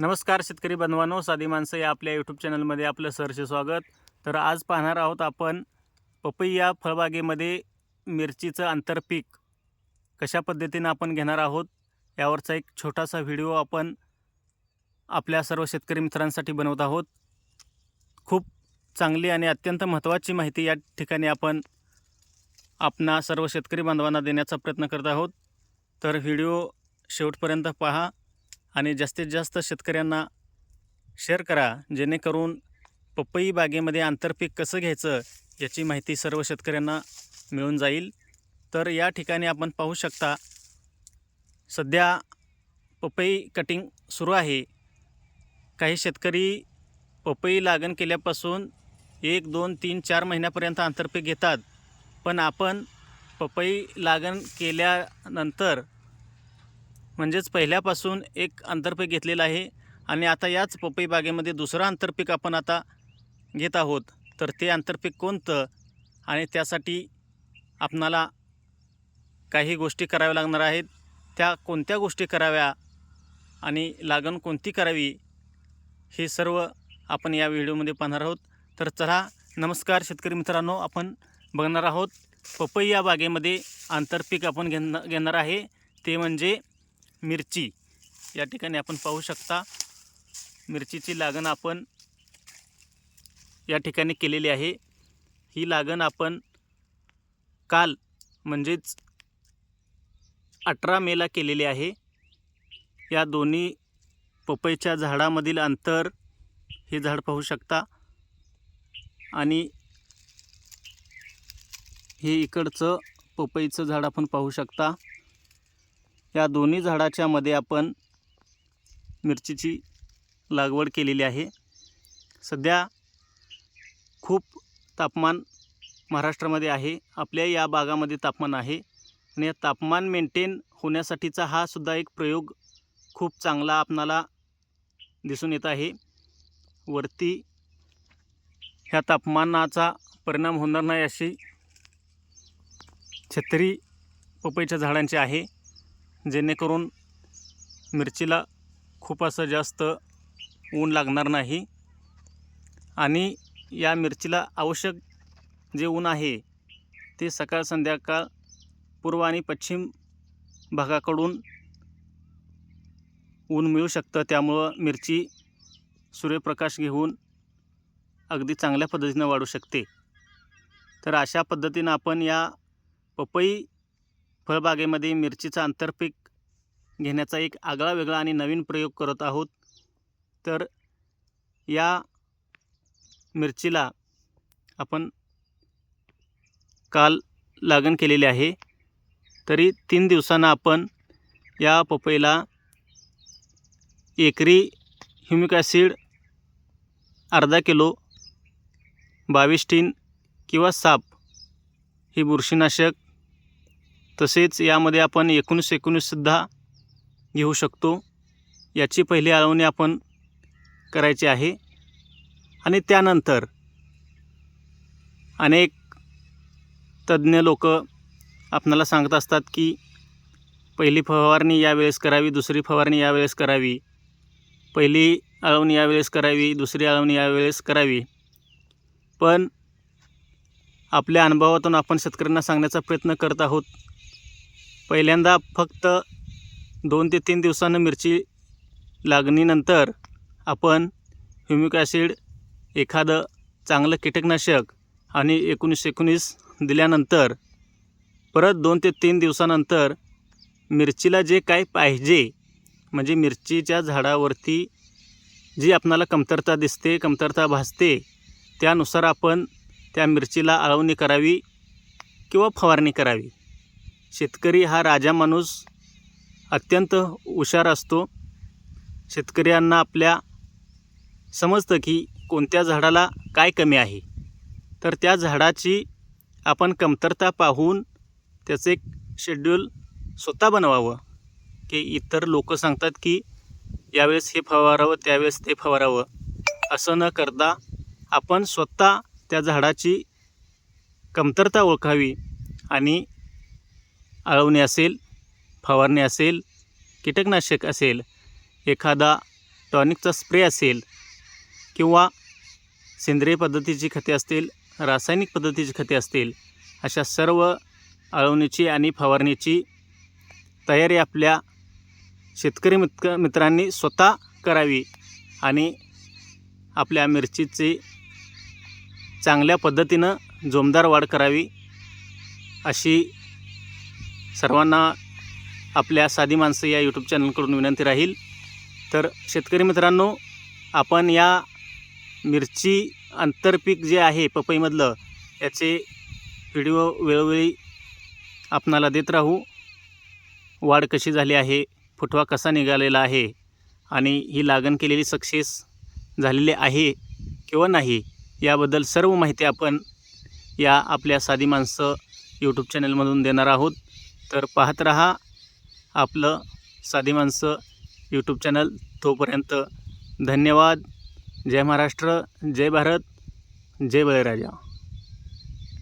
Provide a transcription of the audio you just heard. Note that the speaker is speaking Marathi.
नमस्कार शेतकरी बांधवांनो साधी माणसं या आपल्या यूट्यूब चॅनलमध्ये आपलं सहर्ष स्वागत. तर आज पाहणार आहोत आपण पपई या फळबागेमध्ये मिरचीचं आंतरपीक कशा पद्धतीनं आपण घेणार आहोत यावरचा एक छोटासा व्हिडिओ आपण आपल्या सर्व शेतकरी मित्रांसाठी बनवत आहोत. खूप चांगली आणि अत्यंत महत्त्वाची माहिती या ठिकाणी आपण आपणा सर्व शेतकरी बांधवांना देण्याचा प्रयत्न करत आहोत. तर व्हिडिओ शेवटपर्यंत पहा. आणि जास्तीत जास्त शेतकऱ्यांना शेअर करा जेणेकरून पपई बागेमध्ये आंतरपीक कसं घ्यायचं याची माहिती सर्व शेतकऱ्यांना मिळून जाईल. तर या ठिकाणी आपण पाहू शकता सध्या पपई कटिंग सुरू आहे. काही शेतकरी पपई लागण केल्यापासून एक दोन तीन चार महिन्यापर्यंत आंतरपीक घेतात. पण आपण पपई लागण केल्यानंतर म्हणजेच पहिल्यापासून एक आंतरपीक घेतलेलं आहे. आणि आता याच पपई बागेमध्ये दुसरं आंतरपीक आपण आता घेत आहोत. तर ते आंतरपीक कोणतं? आणि त्यासाठी आपणाला काही गोष्टी कराव्या लागणार आहेत. त्या कोणत्या गोष्टी कराव्या आणि लागण कोणती करावी हे सर्व आपण या व्हिडिओमध्ये पाहणार आहोत. तर चला नमस्कार शेतकरी मित्रांनो आपण बघणार आहोत पपई या बागेमध्ये आंतरपीक आपण घेणार घेणार आहे. ते म्हणजे मिरची. या ठिकाणी आपण पाहू शकता मिरचीची लागण आपण या ठिकाणी केलेली आहे. ही लागण आपण काल म्हणजेच अठरा मेला केलेली आहे. या दोन्ही पपईच्या झाडामधील अंतर हे झाड पाहू शकता. आणि हे इकडचं पपईचं झाड आपण पाहू शकता. या दोन्ही झाडाच्या मध्ये आपण मिरचीची लागवड केलेली आहे. सध्या खूप तापमान महाराष्ट्रामध्ये आहे. आपल्या या भागामध्ये तापमान आहे आणि या तापमान मेंटेन होण्यासाठीचा हा सुद्धा एक प्रयोग खूप चांगला आपणाला दिसून येत आहे. वरती ह्या तापमानाचा परिणाम होणार नाही अशी छत्री पपईच्या झाडांची आहे. जेणेकरून मिरचीला खूप असं जास्त ऊन लागणार नाही. आणि या मिरचीला आवश्यक जे ऊन आहे ते सकाळ संध्याकाळ पूर्व आणि पश्चिम भागाकडून ऊन मिळू शकतं. त्यामुळं मिरची सूर्यप्रकाश घेऊन अगदी चांगल्या पद्धतीनं वाढू शकते. तर अशा पद्धतीनं आपण या पपई फळबागेमध्ये मिरचीचं आंतरपीक घेण्याचा एक आगळा वेगळा आणि नवीन प्रयोग करत आहोत. तर या मिरचीला आपण काल लागण केलेली आहे. तरी तीन दिवसांना आपण या पपईला एकरी ह्युमिक ॲसिड अर्धा किलो बावीस टीन किंवा साप ही बुरशीनाशक तसेच यामध्ये आपण एकोणीस एकोणीससुद्धा घेऊ शकतो. याची पहिली आळवणी आपण करायची आहे. आणि त्यानंतर अनेक तज्ज्ञ लोक आपणाला सांगत असतात की पहिली फवारणी यावेळेस करावी दुसरी फवारणी यावेळेस करावी. पहिली आळवणी यावेळेस करावी दुसरी आळवणी यावेळेस करावी. पण आपल्या अनुभवातून आपण शेतकऱ्यांना सांगण्याचा प्रयत्न करत आहोत. पहिल्यांदा फक्त दोन ते तीन दिवसानं मिरची लागणीनंतर आपण ह्युमिक ॲसिड एखादं चांगलं कीटकनाशक आणि एकोणीस एकोणीस दिल्यानंतर परत दोन ते तीन दिवसानंतर मिरचीला जे काय पाहिजे म्हणजे मिरचीच्या झाडावरती जी आपणाला कमतरता दिसते कमतरता भासते त्यानुसार आपण त्या मिरचीला आळवणी करावी किंवा फवारणी करावी. शेतकरी हा राजा माणूस अत्यंत हुशार असतो. शेतकऱ्यांना आपल्या समजतं की कोणत्या झाडाला काय कमी आहे. तर त्या झाडाची आपण कमतरता पाहून त्याचं एक शेड्यूल स्वतः बनवावं. की इतर लोक सांगतात की यावेळेस हे फवारावं त्यावेळेस ते फवारावं. असं न करता आपण स्वतः त्या झाडाची कमतरता ओळखावी आणि आळवणी असेल फवारणी असेल कीटकनाशक असेल एखादा टॉनिकचा स्प्रे असेल किंवा सेंद्रिय पद्धतीची खते असतील रासायनिक पद्धतीची खते असतील अशा सर्व आळवणीची आणि फवारणीची तयारी आपल्या शेतकरी मित्र मित्रांनी स्वतः करावी आणि आपल्या मिरचीची चांगल्या पद्धतीनं जोमदार वाढ करावी अशी सर्वांना आपल्या साधी माणसं या यूट्यूब चॅनलकडून विनंती राहील. तर शेतकरी मित्रांनो आपण या मिरची आंतरपीक जे आहे पपईमधलं याचे व्हिडिओ वेळोवेळी आपणाला देत राहू. वाढ कशी झाली आहे फुटवा कसा निघालेला आहे आणि ही लागण केलेली सक्सेस झालेली आहे किंवा नाही याबद्दल सर्व माहिती आपण या आपल्या साधी माणसं यूट्यूब चॅनलमधून देणार आहोत. तर पाहत रहा आपलं साधी माणसं यूट्यूब चॅनल तोपर्यंत. धन्यवाद. जय महाराष्ट्र. जय भारत. जय बळीराजा.